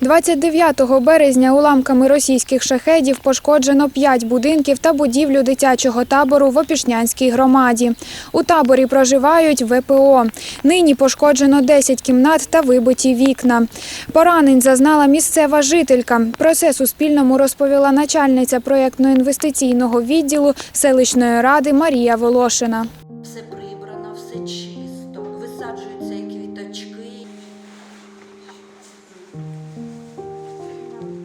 29 березня уламками російських шахедів пошкоджено 5 будинків та будівлю дитячого табору в Опішнянській громаді. У таборі проживають ВПО. Нині пошкоджено 10 кімнат та вибиті вікна. Поранень зазнала місцева жителька. Про це Суспільному розповіла начальниця проєктно-інвестиційного відділу селищної ради Марія Волошина. Все прибрано, все чисто, висаджуються квіточки.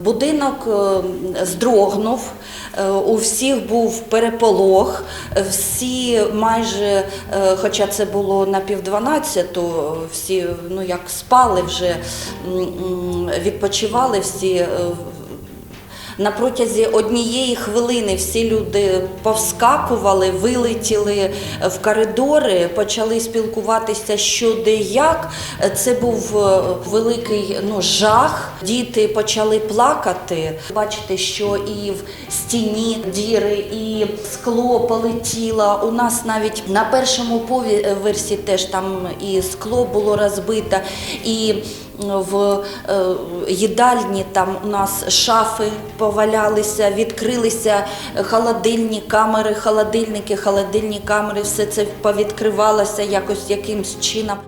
Будинок е, здрогнув, е, у всіх був переполох, всі майже, е, хоча це було на півдванадцяту, всі ну як спали вже, відпочивали всі. Е, на протязі однієї хвилини всі люди повскакували, вилетіли в коридори, почали спілкуватися, що де як. Це був е, великий ну, жах. Діти почали плакати. Бачите, що і в стіні діри, і скло полетіло. У нас навіть на першому поверсі теж там і скло було розбите, і в е, їдальні там у нас шафи повалялися, відкрилися холодильні камери, холодильники, холодильні камери, все це повідкривалося якось якимсь чином.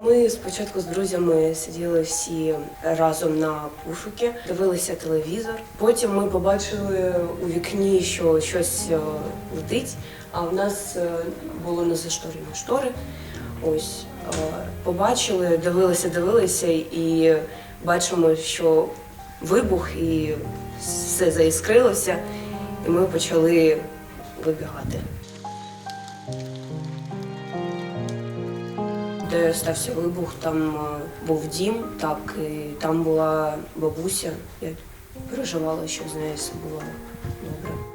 Ми спочатку з друзями сиділи всі разом на пушуки, дивилися телевізор. Потім ми побачили у вікні, що щось е, летить, а в нас е, було не зашторені штори. Ось е, побачили, дивилися, дивилися і бачимо, що вибух і все заіскрилося, і ми почали вибігати. Де стався вибух, там е, був дім, так і там була бабуся. Я переживала, що з нею все було добре.